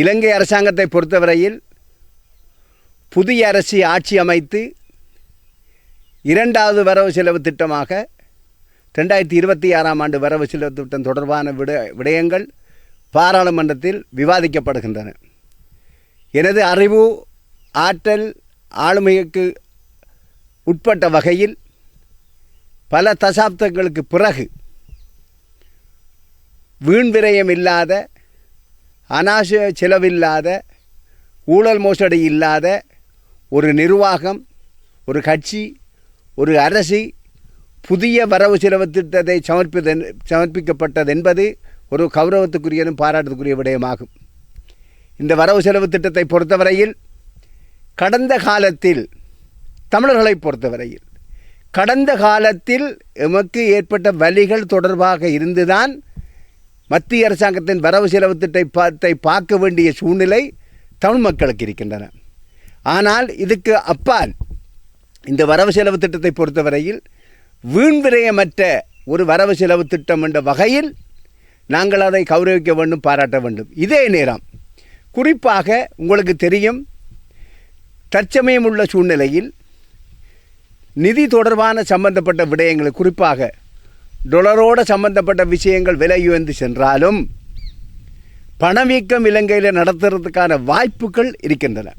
இலங்கை அரசாங்கத்தை பொறுத்தவரையில் புதிய அரசு ஆட்சி அமைத்து இரண்டாவது வரவு செலவு திட்டமாக ரெண்டாயிரத்தி இருபத்தி ஆறாம் ஆண்டு வரவு செலவு திட்டம் தொடர்பான விட விடயங்கள் பாராளுமன்றத்தில் விவாதிக்கப்படுகின்றன. எனது அறிவு ஆற்றல் ஆளுமைக்கு உட்பட்ட வகையில் பல தசாப்தங்களுக்கு பிறகு வீண் விரயம் இல்லாத அனாச செலவில்லாத ஊழல் மோசடி இல்லாத ஒரு நிர்வாகம் ஒரு கட்சி ஒரு அரசு புதிய வரவு செலவு திட்டத்தை சமர்ப்பித்த சமர்ப்பிக்கப்பட்டது என்பது ஒரு கௌரவத்துக்குரியதும் பாராட்டுக்குரிய விடயமாகும். இந்த வரவு செலவு திட்டத்தை பொறுத்தவரையில் கடந்த காலத்தில் தமிழர்களை பொறுத்தவரையில் கடந்த காலத்தில் எமக்கு ஏற்பட்ட வலிகள் தொடர்பாக இருந்துதான் மத்திய அரசாங்கத்தின் வரவு செலவு திட்டத்தை பார்க்க வேண்டிய சூழ்நிலை தமிழ் மக்களுக்கு இருக்கின்றன. ஆனால் இதுக்கு அப்பால் இந்த வரவு செலவு திட்டத்தை பொறுத்தவரையில் வீண் விரயமற்ற ஒரு வரவு செலவு திட்டம் என்ற வகையில் நாங்கள் அதை கௌரவிக்க வேண்டும் பாராட்ட வேண்டும். இதே நேரம் குறிப்பாக உங்களுக்கு தெரியும் தற்சமயம் உள்ள சூழ்நிலையில் நிதி தொடர்பான சம்பந்தப்பட்ட விடயங்கள் குறிப்பாக டொலரோடு சம்பந்தப்பட்ட விஷயங்கள் விலை உயர்ந்து சென்றாலும் பணவீக்கம் இலங்கையில் நடத்துறதுக்கான வாய்ப்புகள் இருக்கின்றன.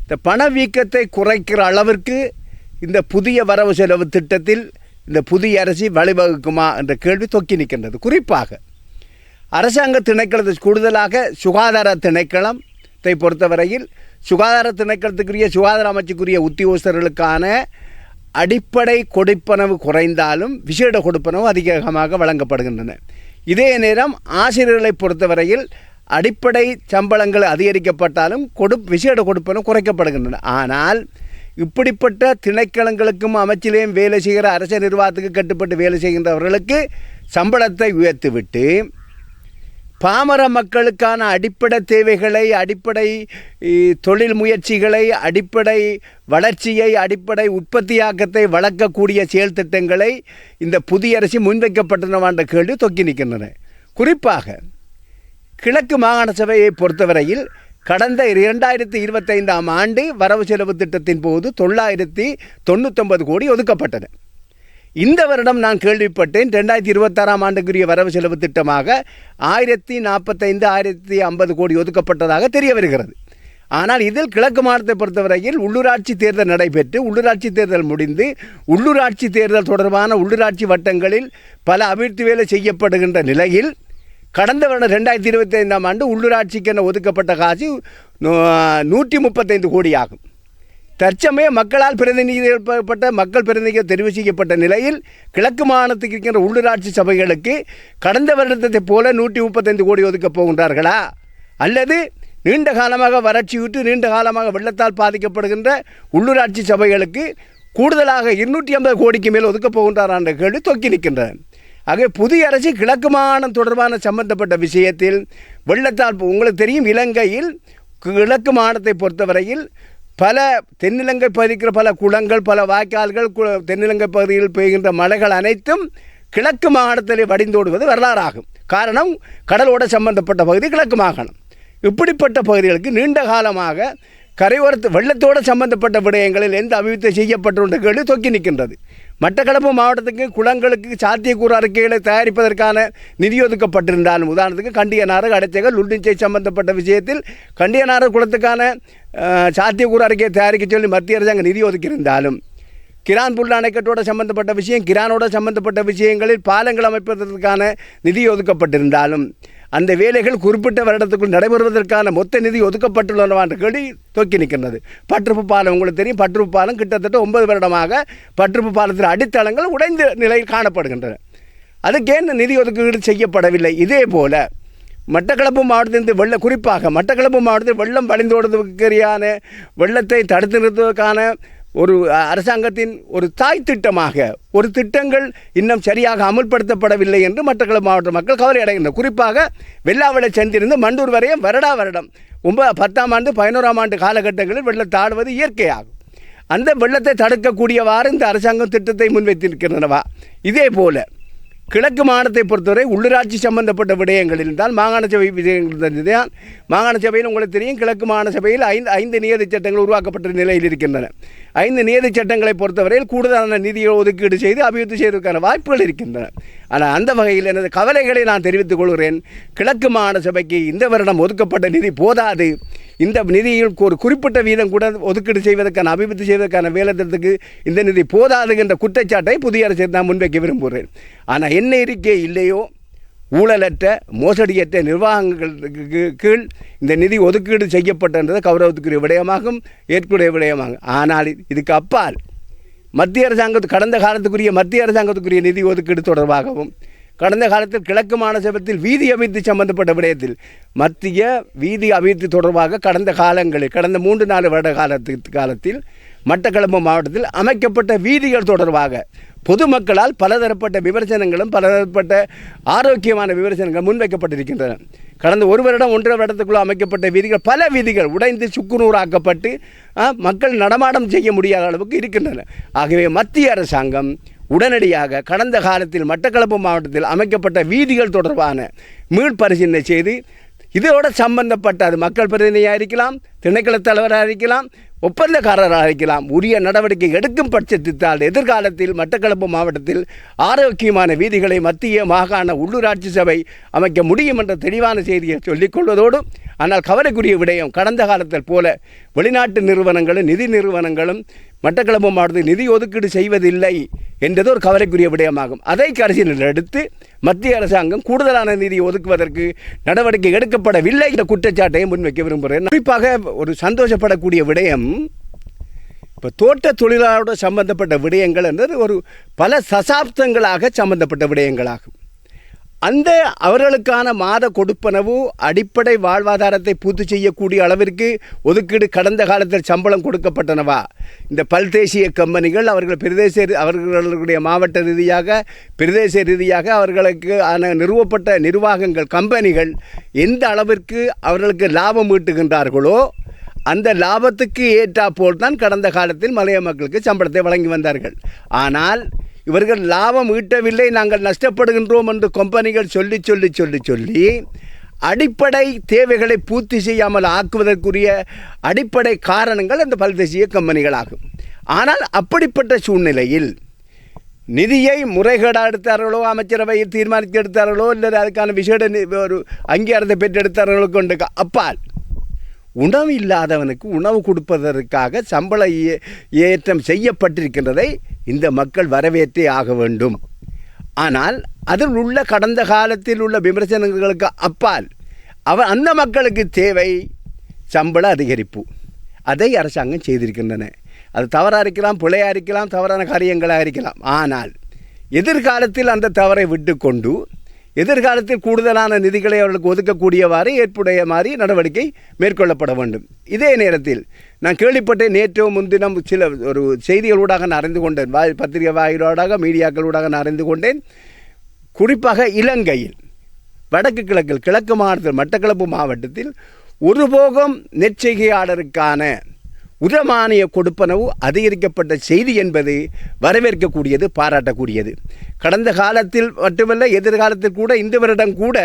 இந்த பணவீக்கத்தை குறைக்கிற அளவிற்கு இந்த புதிய வரவு செலவு திட்டத்தில் இந்த புதிய அரசு வழிவகுக்குமா என்ற கேள்வி தொக்கி நிற்கின்றது. குறிப்பாக அரசாங்க திணைக்களத்தை கூடுதலாக சுகாதார திணைக்களத்தை பொறுத்தவரையில் சுகாதார திணைக்களத்துக்குரிய சுகாதார அமைச்சுக்குரிய உத்தியோகஸ்தர்களுக்கான அடிப்படை கொடுப்பனவு குறைந்தாலும் விசேட கொடுப்பனவு அதிகமாக வழங்கப்படுகின்றன. இதே நேரம் ஆசிரியர்களை பொறுத்தவரையில் அடிப்படை சம்பளங்கள் அதிகரிக்கப்பட்டாலும் கொடு விசேட கொடுப்பனவு குறைக்கப்படுகின்றன. ஆனால் இப்படிப்பட்ட திணைக்களங்களுக்கும் அமைச்சிலேயும் வேலை செய்கிற அரச நிர்வாகத்துக்கு கட்டுப்பட்டு வேலை செய்கின்றவர்களுக்கு சம்பளத்தை உயர்த்திவிட்டு பாமர மக்களுக்கான அடிப்படை தேவைகளை அடிப்படை தொழில் முயற்சிகளை அடிப்படை வளர்ச்சியை அடிப்படை உற்பத்தியாக்கத்தை வளர்க்கக்கூடிய செயல் திட்டங்களை இந்த புதிய அரசு முன்வைக்கப்பட்டனவான்ற கேள்வி தொக்கி நிற்கின்றன. குறிப்பாக கிழக்கு மாகாண சபையை பொறுத்தவரையில் கடந்த இரண்டாயிரத்தி இருபத்தைந்தாம் ஆண்டு வரவு செலவு திட்டத்தின் போது தொள்ளாயிரத்தி தொண்ணூத்தொன்பது கோடி ஒதுக்கப்பட்டன இந்த வருடம் நான் கேள்விப்பட்டேன் ரெண்டாயிரத்தி இருபத்தாறாம் ஆண்டுக்குரிய வரவு செலவு திட்டமாக ஆயிரத்தி நாற்பத்தைந்து ஆயிரத்தி ஐம்பது கோடி ஒதுக்கப்பட்டதாக தெரிய வருகிறது. ஆனால் இதில் கிழக்கு மாநிலத்தை பொறுத்தவரையில் உள்ளூராட்சி தேர்தல் நடைபெற்று உள்ளூராட்சி தேர்தல் முடிந்து உள்ளூராட்சி தேர்தல் தொடர்பான உள்ளூராட்சி வட்டங்களில் பல அபிவிருத்தி வேலை செய்யப்படுகின்ற நிலையில் கடந்த வருடம் ரெண்டாயிரத்தி இருபத்தி ஐந்தாம் ஆண்டு உள்ளூராட்சிக்கு ஒதுக்கப்பட்ட காசு நூற்றி முப்பத்தைந்து கோடி ஆகும் தற்சமய மக்களால் பிரதிநிதிப்பட்ட மக்கள் பிரதிநிதிகள் தெரிவு செய்யப்பட்ட நிலையில் கிழக்கு மாநிலத்துக்கு இருக்கின்ற உள்ளூராட்சி சபைகளுக்கு கடந்த வருடத்தை போல நூற்றி முப்பத்தைந்து கோடி ஒதுக்கப் போகின்றார்களா? அல்லது நீண்ட காலமாக வறட்சியுற்று நீண்ட காலமாக வெள்ளத்தால் பாதிக்கப்படுகின்ற உள்ளூராட்சி சபைகளுக்கு கூடுதலாக இருநூற்றி ஐம்பது கோடிக்கு மேல் ஒதுக்கப் போகின்றார் என்ற கேள்வி தொக்கி நிற்கின்றன ஆகவே புதிய அரசு கிழக்கு மாகாணம் தொடர்பான சம்பந்தப்பட்ட விஷயத்தில் வெள்ளத்தால் உங்களுக்கு தெரியும் இலங்கையில் கிழக்கு மாகாணத்தை பொறுத்தவரையில் பல தென்னிலங்கை பகுதிக்கிற பல குளங்கள் பல வாய்க்கால்கள் தென்னிலங்கை பகுதியில் பெய்கின்ற மலைகள் அனைத்தும் கிழக்கு மாகாணத்தில் வடிந்தோடுவது வரலாறாகும். காரணம் கடலோட சம்பந்தப்பட்ட பகுதி கிழக்கு மாகாணம். இப்படிப்பட்ட பகுதிகளுக்கு நீண்ட காலமாக கரையோரத்து வெள்ளத்தோடு சம்பந்தப்பட்ட விடயங்களில் எந்த அபிவிருத்தி செய்யப்பட்டுள்ள கேள்வி தொக்கி நிற்கின்றது. மட்டக்களப்பு மாவட்டத்துக்கு குளங்களுக்கு சாத்தியக்கூறு அறிக்கைகளை தயாரிப்பதற்கான நிதி ஒதுக்கப்பட்டிருந்தாலும் உதாரணத்துக்கு கண்டியனாறு அடைத்தக லுண்டிஞ்சை சம்பந்தப்பட்ட விஷயத்தில் கண்டியனாறு குளத்துக்கான சாத்தியக்கூறு அறிக்கையை தயாரிக்க சொல்லி மத்திய அரசாங்கம் நிதி ஒதுக்கியிருந்தாலும் கிரான் புல் அணைக்கட்டோட சம்பந்தப்பட்ட விஷயம் கிரானோட சம்பந்தப்பட்ட விஷயங்களில் பாலங்கள் அமைப்பதற்கான நிதி ஒதுக்கப்பட்டிருந்தாலும் அந்த வேலைகள் குறிப்பிட்ட வருடத்துக்குள் நடைபெறுவதற்கான மொத்த நிதி ஒதுக்கப்பட்டுள்ளனவான்ற கேள்வி தொக்கி நிற்கின்றது. பற்றுப்பு பாலம் உங்களுக்கு தெரியும் பற்றுப்பு பாலம் கிட்டத்தட்ட ஒன்பது வருடமாக பற்றுப்பு பாலத்தில் அடித்தளங்கள் உடைந்த நிலையில் காணப்படுகின்றன. அதுக்கேன் நிதி ஒதுக்கீடு செய்யப்படவில்லை. இதே போல மட்டக்களப்பு மாவட்டத்திலிருந்து வெள்ள குறிப்பாக மட்டக்களப்பு மாவட்டத்தில் வெள்ளம் வழிந்தோடுவதற்கான வெள்ளத்தை தடுத்து நிறுத்துவதற்கான ஒரு அரசாங்கத்தின் ஒரு தாய் திட்டமாக ஒரு திட்டங்கள் இன்னும் சரியாக அமுல்படுத்தப்படவில்லை என்று மட்டக்களப்பு மாவட்ட மக்கள் கவலை அடைகின்றனர். குறிப்பாக வெள்ளாவளை சென்றிருந்து மண்டூர் வரையும் வருடா வருடம் ஒன்பது பத்தாம் ஆண்டு பதினோராம் ஆண்டு காலகட்டங்களில் வெள்ளத்தாடுவது இயற்கையாகும். அந்த வெள்ளத்தை தடுக்கக்கூடியவாறு இந்த அரசாங்கம் திட்டத்தை முன்வைத்திருக்கின்றனவா? இதே போல கிழக்கு மாகாணத்தை பொறுத்தவரை உள்ளூராட்சி சம்பந்தப்பட்ட விடயங்களில் தான் மாகாண சபை விடயங்கள் தான் மாகாண சபையில் உங்களுக்கு தெரியும் கிழக்கு மாகாண சபையில் ஐந்து ஐந்து நியதி சட்டங்கள் உருவாக்கப்பட்ட நிலையில் இருக்கின்றன. ஐந்து நியதி சட்டங்களை பொறுத்தவரையில் கூடுதலான நிதியை ஒதுக்கீடு செய்து அபிவிருத்தி செய்வதற்கான வாய்ப்புகள் இருக்கின்றன. ஆனால் அந்த வகையில் எனது கவலைகளை நான் தெரிவித்துக் கொள்கிறேன். கிழக்கு மாகாண சபைக்கு இந்த வருடம் ஒதுக்கப்பட்ட நிதி போதாது. இந்த நிதியில் ஒரு குறிப்பிட்ட வீதம் கூட ஒதுக்கீடு செய்வதற்கான அபிவிருத்தி செய்வதற்கான வேலைத்திட்டத்துக்கு இந்த நிதி போதாது என்ற குற்றச்சாட்டை புதிய அரசு நான் முன்வைக்க விரும்புகிறேன். ஆனால் என்ன இருக்கே இல்லையோ ஊழலற்ற மோசடியற்ற நிர்வாகங்களுக்கு கீழ் இந்த நிதி ஒதுக்கீடு செய்யப்பட்டது கௌரவத்துக்குரிய விடயமாகும் ஏற்புடைய விடயமாகும். ஆனால் இதுக்கு அப்பால் மத்திய அரசாங்கத்து கடந்த காலத்துக்குரிய மத்திய அரசாங்கத்துக்குரிய நிதி ஒதுக்கீடு தொடர்பாகவும் கடந்த காலத்தில் கிழக்கு மாநிலத்தில் வீதி அபிவிருத்தி சம்பந்தப்பட்ட விடயத்தில் மத்திய வீதி அபிவிருத்தி தொடர்பாக கடந்த காலங்களில் கடந்த மூன்று நாலு வருட காலத்து காலத்தில் மட்டக்களப்பு மாவட்டத்தில் அமைக்கப்பட்ட வீதிகள் தொடர்பாக பொதுமக்களால் பலதரப்பட்ட விமர்சனங்களும் பலதரப்பட்ட ஆரோக்கியமான விமர்சனங்கள் முன்வைக்கப்பட்டிருக்கின்றன. கடந்த ஒரு வருடம் ஒன்றரை வருடத்துக்குள்ள அமைக்கப்பட்ட வீதிகள் பல வீதிகள் உடைந்து சுக்குநூறாக்கப்பட்டு மக்கள் நடமாடம் செய்ய முடியாத அளவுக்கு இருக்கின்றன. ஆகவே மத்திய அரசாங்கம் உடனடியாக கடந்த காலத்தில் மட்டக்களப்பு மாவட்டத்தில் அமைக்கப்பட்ட வீதிகள் தொடர்பான மீள்பரிசீலனை செய்து இதோட சம்பந்தப்பட்ட அது மக்கள் பிரதிநிதியாக இருக்கலாம் திணைக்கள தலைவராக இருக்கலாம் ஒப்பந்தக்காரராக இருக்கலாம் உரிய நடவடிக்கை எடுக்கும் பட்சத்தில் எதிர்காலத்தில் மட்டக்களப்பு மாவட்டத்தில் ஆரோக்கியமான வீதிகளை மத்திய மாகாண உள்ளூராட்சி சபை அமைக்க முடியும் என்ற தெளிவான செய்தியை சொல்லிக் கொள்வதோடும் ஆனால் கவலைக்குரிய விடயம் கடந்த காலத்தில் போல வெளிநாட்டு நிறுவனங்களும் நிதி நிறுவனங்களும் மட்டக்களப்பு மாவட்டத்தில் நிதி ஒதுக்கீடு செய்வதில்லை என்றது ஒரு கவலைக்குரிய விடயமாகும். அதை கரிசீலனையில் எடுத்து மத்திய அரசாங்கம் கூடுதலான நிதி ஒதுக்குவதற்கு நடவடிக்கை எடுக்கப்படவில்லை என்ற குற்றச்சாட்டையும் முன்வைக்க விரும்புகிறேன். குறிப்பாக ஒரு சந்தோஷப்படக்கூடிய விடயம் இப்போ தோட்ட தொழிலாளரோட சம்பந்தப்பட்ட விடயங்கள் என்றது ஒரு பல சசாப்தங்களாக சம்பந்தப்பட்ட விடயங்களாகும். அந்த அவர்களுக்கான மாத கொடுப்பனவு அடிப்படை வாழ்வாதாரத்தை பூர்த்தி செய்யக்கூடிய அளவிற்கு ஒதுக்கீடு கடந்த காலத்தில் சம்பளம் கொடுக்கப்பட்டனவா? இந்த பல்தேசிய கம்பெனிகள் அவர்கள் பிரதேச அவர்களுடைய மாவட்ட ரீதியாக பிரதேச ரீதியாக அவர்களுக்கு ஆன நிறுவப்பட்ட நிர்வாகங்கள் கம்பெனிகள் எந்த அளவிற்கு அவர்களுக்கு லாபம் ஈட்டுகின்றார்களோ அந்த லாபத்துக்கு ஏற்றாப்போல் தான் கடந்த காலத்தில் மலைய மக்களுக்கு சம்பளத்தை வழங்கி வந்தார்கள். ஆனால் இவர்கள் லாபம் ஈட்டவில்லை நாங்கள் நஷ்டப்படுகின்றோம் என்று கம்பெனிகள் சொல்லி சொல்லி சொல்லி சொல்லி அடிப்படை தேவைகளை பூர்த்தி செய்யாமல் ஆக்குவதற்குரிய அடிப்படை காரணங்கள் அந்த பல்தேசிய கம்பெனிகளாகும். ஆனால் அப்படிப்பட்ட சூழ்நிலையில் நிதியை முறைகேடாக எடுத்தார்களோ அமைச்சரவையில் தீர்மானித்து எடுத்தார்களோ இல்லை அதுக்கான விசேட ஒரு அங்கீகாரத்தை பெற்றெடுத்தார்களோ கொண்டு அப்பால் உணவு இல்லாதவனுக்கு உணவு கொடுப்பதற்காக சம்பள ஏ- ஏற்றம் செய்யப்பட்டிருக்கின்றதை இந்த மக்கள் வரவேற்றே ஆக வேண்டும். ஆனால் அதில் உள்ள கடந்த காலத்தில் உள்ள விமர்சனங்களுக்கு அப்பால் அவ அந்த மக்களுக்கு தேவை சம்பள அதிகரிப்பு. அதை அரசாங்கம் செய்திருக்கின்றன. அது தவறாக இருக்கலாம் பிழையாக இருக்கலாம் தவறான காரியங்களாக இருக்கலாம். ஆனால் எதிர்காலத்தில் அந்த தவறை விட்டுக்கொண்டு எதிர்காலத்தில் கூடுதலான நிதிகளை அவர்களுக்கு ஒதுக்கக்கூடியவாறு ஏற்புடைய மாதிரி நடவடிக்கை மேற்கொள்ளப்பட வேண்டும். இதே நேரத்தில் நான் கேள்விப்பட்டேன் நேற்றோ முன்தினம் சில ஒரு செய்திகளூடாக நான் அறிந்து கொண்டேன். வாய் பத்திரிகை வாயிலூடாக மீடியாக்களூடாக நான் அறிந்து கொண்டேன். குறிப்பாக இலங்கையில் வடக்கு கிழக்கில் கிழக்கு மாவட்டத்தில் மட்டக்களப்பு மாவட்டத்தில் ஒரு போகம் நெற்செய்கையாளருக்கான உரமானிய கொடுப்பனவு அதிகரிக்கப்பட்ட செய்தி என்பது வரவேற்கக்கூடியது பாராட்டக்கூடியது. கடந்த காலத்தில் மட்டுமல்ல எதிர்காலத்தில் கூட இந்த வருடம் கூட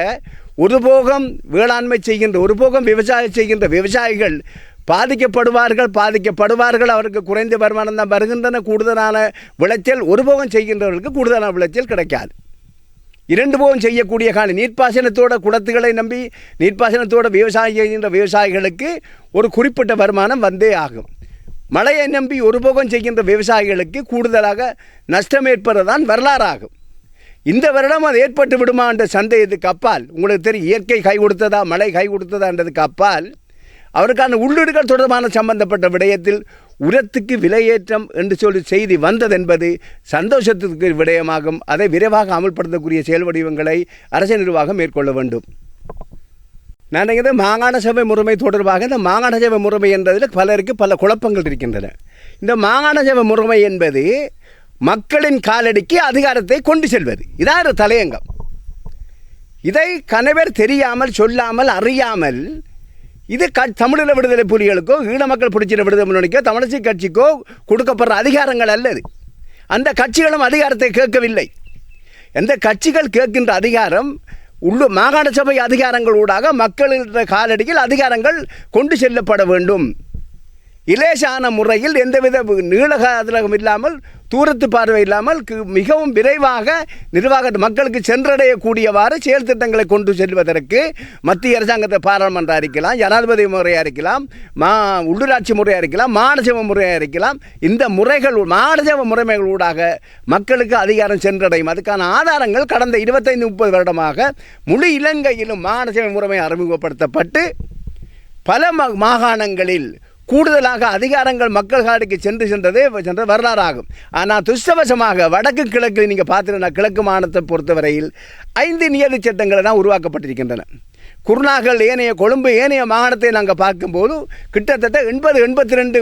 ஒரு போகம் வேளாண்மை செய்கின்ற ஒரு போகம் விவசாயம் செய்கின்ற விவசாயிகள் பாதிக்கப்படுவார்கள் பாதிக்கப்படுவார்கள் அவருக்கு குறைந்த வருமானம் தான் வருகின்றன கூடுதலான விளைச்சல் ஒரு போகம் செய்கின்றவர்களுக்கு கூடுதலான விளைச்சல் கிடைக்காது. இரண்டு போகம் செய்யக்கூடிய காணி நீர்ப்பாசனத்தோட குளத்துகளை நம்பி நீர்ப்பாசனத்தோட விவசாயம் செய்கின்ற விவசாயிகளுக்கு ஒரு குறிப்பிட்ட வருமானம் வந்தே ஆகும். மழையை நம்பி ஒரு போகம் செய்கின்ற விவசாயிகளுக்கு கூடுதலாக நஷ்டம் ஏற்படுறதான் வரலாறாகும். இந்த வருடம் அது ஏற்பட்டு விடுமா என்ற சந்தேகத்துக்கு அப்பால். உங்களுக்கு தெரியும் இயற்கை கை கொடுத்ததா மழை கை கொடுத்ததான்றதுக்கு அப்பால். அவருக்கான உள்ளீடுகள் தொடர்பான சம்பந்தப்பட்ட விடயத்தில் உரத்துக்கு விலையேற்றம் என்று சொல்லி செய்தி வந்தது என்பது சந்தோஷத்துக்கு விடயமாகும். அதை விரைவாக அமல்படுத்தக்கூடிய செயல் வடிவங்களை அரசு நிர்வாகம் மேற்கொள்ள வேண்டும். நான் நினைக்கிறது மாகாண சபை முறைமை தொடர்பாக இந்த மாகாண சபை முறைமை என்பதில் பலருக்கு பல குழப்பங்கள் இருக்கின்றன. இந்த மாகாண சபை முறைமை என்பது மக்களின் காலடிக்கு அதிகாரத்தை கொண்டு செல்வது. இதான் ஒரு தலையங்கம். இதை கணவர் தெரியாமல் சொல்லாமல் அறியாமல் இது க தமிழீழ விடுதலை புலிகளுக்கோ ஈழ மக்கள் பிடிச்சிட விடுதலை முன்னணிக்கோ தமிழிசை கட்சிக்கோ கொடுக்கப்படுற அதிகாரங்கள் அல்லது அந்த கட்சிகளும் அதிகாரத்தை கேட்கவில்லை. எந்த கட்சிகள் கேட்கின்ற அதிகாரம் உள்ளூர் மாகாண சபை அதிகாரங்களூடாக மக்களின் காலடியில் அதிகாரங்கள் கொண்டு செல்லப்பட வேண்டும். இலேசான முறையில் எந்தவித நீளகாதலகம் இல்லாமல் தூரத்து பார்வை இல்லாமல் மிகவும் விரைவாக நிர்வாக மக்களுக்கு சென்றடையக்கூடியவாறு செயல் திட்டங்களை கொண்டு செல்வதற்கு மத்திய அரசாங்கத்தை பாராளுமன்றம் அறிக்கலாம் ஜனாதிபதி முறையாக இருக்கலாம் மா உள்ளூராட்சி முறையாக இருக்கலாம் மாநிலசபை முறையாக இருக்கலாம். இந்த முறைகள் மாநிலசபை முறைமைகளூடாக மக்களுக்கு அதிகாரம் சென்றடையும். அதுக்கான ஆதாரங்கள் கடந்த இருபத்தைந்து முப்பது வருடமாக முழு இலங்கையிலும் மாநிலசபை முறைமை அறிமுகப்படுத்தப்பட்டு பல மாகாணங்களில் கூடுதலாக அதிகாரங்கள் மக்கள் காடுக்கு சென்று சென்றதே சென்ற வரலாறாகும். ஆனால் துஷ்டவசமாக வடக்கு கிழக்கு நீங்கள் பார்த்துருந்தா கிழக்கு மாநிலத்தை பொறுத்தவரையில் ஐந்து நியதி சட்டங்கள் தான் உருவாக்கப்பட்டிருக்கின்றன. குருநாகல் ஏனைய கொழும்பு ஏனைய மாகாணத்தை நாங்கள் பார்க்கும்போது கிட்டத்தட்ட எண்பது எண்பத்தி ரெண்டு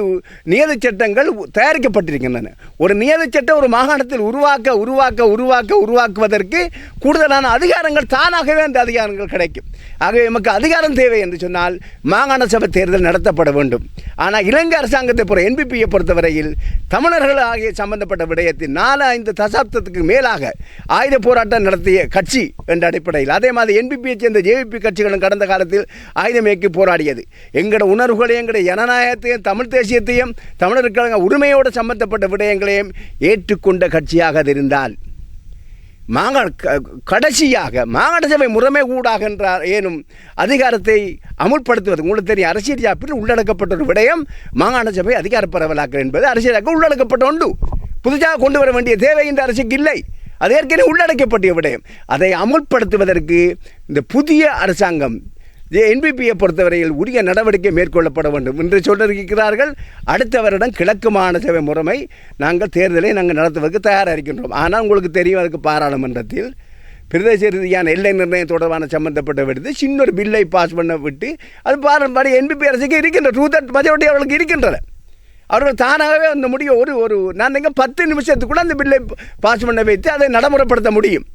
நியதி சட்டங்கள் தயாரிக்கப்பட்டிருக்கின்றன. ஒரு நியதி சட்டம் ஒரு மாகாணத்தில் உருவாக்க உருவாக்க உருவாக்க உருவாக்குவதற்கு கூடுதலான அதிகாரங்கள் தானாகவே அந்த அதிகாரங்கள் கிடைக்கும். ஆகவே நமக்கு அதிகாரம் தேவை என்று சொன்னால் மாகாண சபை தேர்தல் நடத்தப்பட வேண்டும். ஆனால் இலங்கை அரசாங்கத்தை பொறுத்த என்பிபியை பொறுத்தவரையில் தமிழர்கள் ஆகிய சம்பந்தப்பட்ட விடயத்தில் நாலு ஐந்து தசாப்தத்துக்கு மேலாக ஆயுத போராட்டம் நடத்திய கட்சி என்ற அடிப்படையில் அதே மாதிரி என்பிபியை சேர்ந்த ஜேவிபி கட்சிகளும் கடந்த காலத்தில் ஆயுதமேக்கி போராடியது. எங்களோட உணர்வுகளையும் எங்களுடைய ஜனநாயகத்தையும் தமிழ் தேசியத்தையும் தமிழர்களுக்கான உரிமையோடு சம்பந்தப்பட்ட விடயங்களையும் ஏற்றுக்கொண்ட கட்சியாக அது இருந்தால் மாங்க கடைசியாக மாகாண சபை முறைமை ஊடாக என்றார் ஏனும் அதிகாரத்தை அமுல்படுத்துவது உங்களுக்கு தெரியும். அரசியல் யாப்பில் உள்ளடக்கப்பட்ட ஒரு விடயம் மாகாண சபை அதிகார பரவலாக்கல் என்பது அரசியலாக்க உள்ளடக்கப்பட்ட ஒன்று. புதுசாக கொண்டு வர வேண்டிய தேவை இந்த அரசுக்கு இல்லை. அது ஏற்கனவே உள்ளடக்கப்பட்ட விடயம். அதை அமுல்படுத்துவதற்கு இந்த புதிய அரசாங்கம் என்பிபியை பொறுத்தவரையில் உரிய நடவடிக்கை மேற்கொள்ளப்பட வேண்டும் என்று சொல்லியிருக்கிறார்கள். அடுத்த வருடம் கிழக்கு மாநில முறைமை நாங்கள் தேர்தலை நாங்கள் நடத்துவதற்கு தயாராக இருக்கின்றோம். ஆனால் உங்களுக்கு தெரியும் அதுக்கு பாராளுமன்றத்தில் பிரதேச ரீதியான எல்லை நிர்ணயம் தொடர்பான சம்பந்தப்பட்ட விடுத்து சின்ன ஒரு பில்லை பாஸ் பண்ண விட்டு அது பாரம்பரிய என்பிபி அரசுக்கு இருக்கின்ற ரூதட் மஜோரிட்டி அவர்களுக்கு இருக்கின்றன. அவர்கள் தானாகவே அந்த முடிவை ஒரு ஒரு நான் எங்கே பத்து நிமிஷத்துக்குள்ள அந்த பில்லை பாஸ் பண்ண வைத்து அதை நடைமுறைப்படுத்த முடியும்.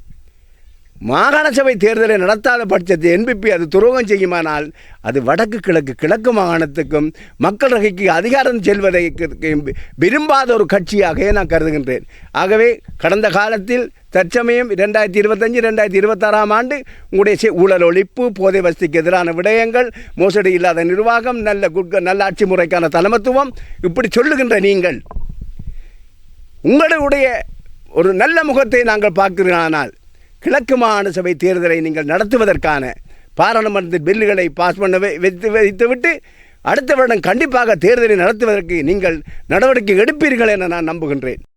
மாகாண சபை தேர்தலை நடத்தாத பட்சத்தில் என்பிபி அது துரோகம் செய்யுமானால் அது வடக்கு கிழக்கு கிழக்கு மாகாணத்துக்கும் மக்கள் ரகைக்கு அதிகாரம் செல்வதை விரும்பாத ஒரு கட்சியாகவே நான் கருதுகின்றேன். ஆகவே கடந்த காலத்தில் தற்சமயம் ரெண்டாயிரத்தி இருபத்தஞ்சு ரெண்டாயிரத்தி இருபத்தாறாம் ஆண்டு உங்களுடைய செ- ஊழல் ஒழிப்பு போதை வசதிக்கு எதிரான விடயங்கள் மோசடி இல்லாத நிர்வாகம் நல்ல குட்க நல்ல ஆட்சி முறைக்கான தலைமத்துவம் இப்படி சொல்லுகின்ற நீங்கள் உங்களுடைய ஒரு நல்ல முகத்தை நாங்கள் பார்க்கிறானால் கிழக்கு மாகாண சபை தேர்தலை நீங்கள் நடத்துவதற்கான பாராளுமன்ற பில்லுகளை பாஸ் பண்ண வைத்து வைத்துவிட்டு அடுத்த வருடம் கண்டிப்பாக தேர்தலை நடத்துவதற்கு நீங்கள் நடவடிக்கை எடுப்பீர்கள் என நான் நம்புகின்றேன்.